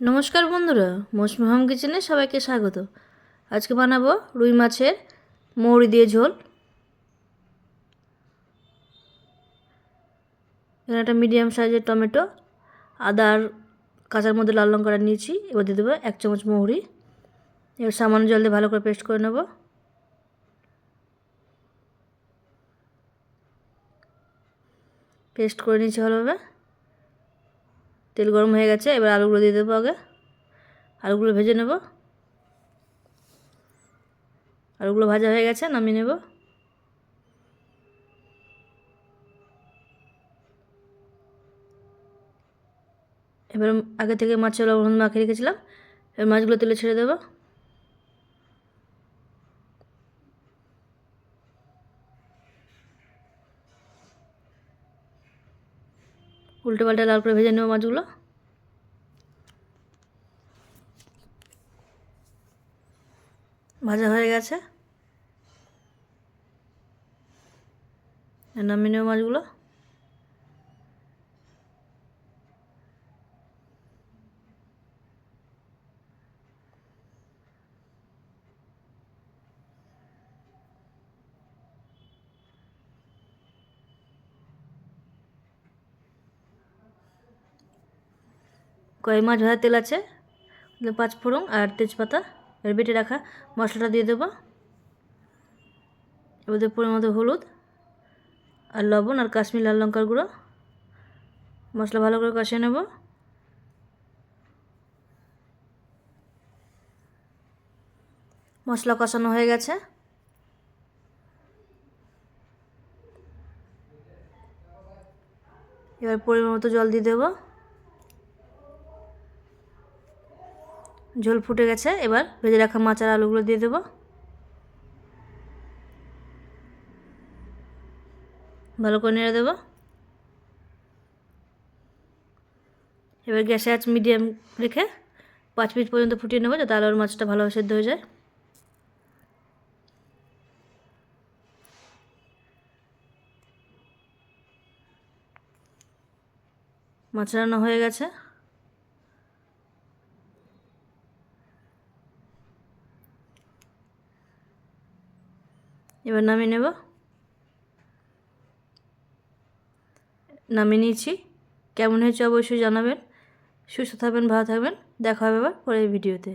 নমস্কার বন্ধুরা মৌসুমি হোম কিচেনে সবাইকে স্বাগত। আজকে বানাবো রুই মাছের মৌরি দিয়ে ঝোল। এখানে একটা মিডিয়াম সাইজের টমেটো, আদা আর কাঁচার মধ্যে লাল লঙ্কাটা নিয়েছি, এবার দিয়ে দেবো এক চামচ মৌরি। এবার সামান্য জল দিয়ে ভালো করে পেস্ট করে নেব। পেস্ট করে নিয়েছি ভালোভাবে। তেল গরম হয়ে গেছে, এবার আলুগুলো দিয়ে দেবো আগে। আলুগুলো ভেজে নেব। আলুগুলো ভাজা হয়ে গেছে, নামিয়ে নেব। এবার আগে থেকে মাছের লবণ মাখিয়ে রেখেছিলাম, এবার মাছগুলো তেলে ছেড়ে দেবো। উল্টে পাল্টে লাল করে ভেজে নেব মাছগুলো। ভাজা হয়ে গেছে। নামিয়ে নেব মাছগুলো। কড়াই মাছ ভাজার তেল আছে পাঁচ ফোড়ন আর তেজপাতা এর বেটে রাখা মশলাটা দিয়ে দেবো। এবার দেবো পরিমাণ মতো হলুদ আর লবণ আর কাশ্মীর লাল লঙ্কার গুঁড়ো। মশলা ভালো করে কষিয়ে নেব। মশলা কষানো হয়ে গেছে। এবার পরিমাণ মতো জল দিয়ে দেবো। ঝোল ফুটে গেছে, এবার ভেজে রাখা মাছ আর আলুগুলো দিয়ে দেবো। ভালো করে নেড়ে দেবো। এবার গ্যাসে আঁচ মিডিয়াম রেখে পাঁচ মিনিট পর্যন্ত ফুটিয়ে নেব, যাতে আলুর মাছটা ভালোভাবে সেদ্ধ হয়ে যায়। মাছ রান্না হয়ে গেছে। এবার নামিয়ে নেব। নামিয়ে নিয়েছি। কেমন হয়েছে অবশ্যই জানাবেন। সুস্থ থাকবেন, ভালো থাকবেন। দেখা হবে আবার পরের ভিডিওতে।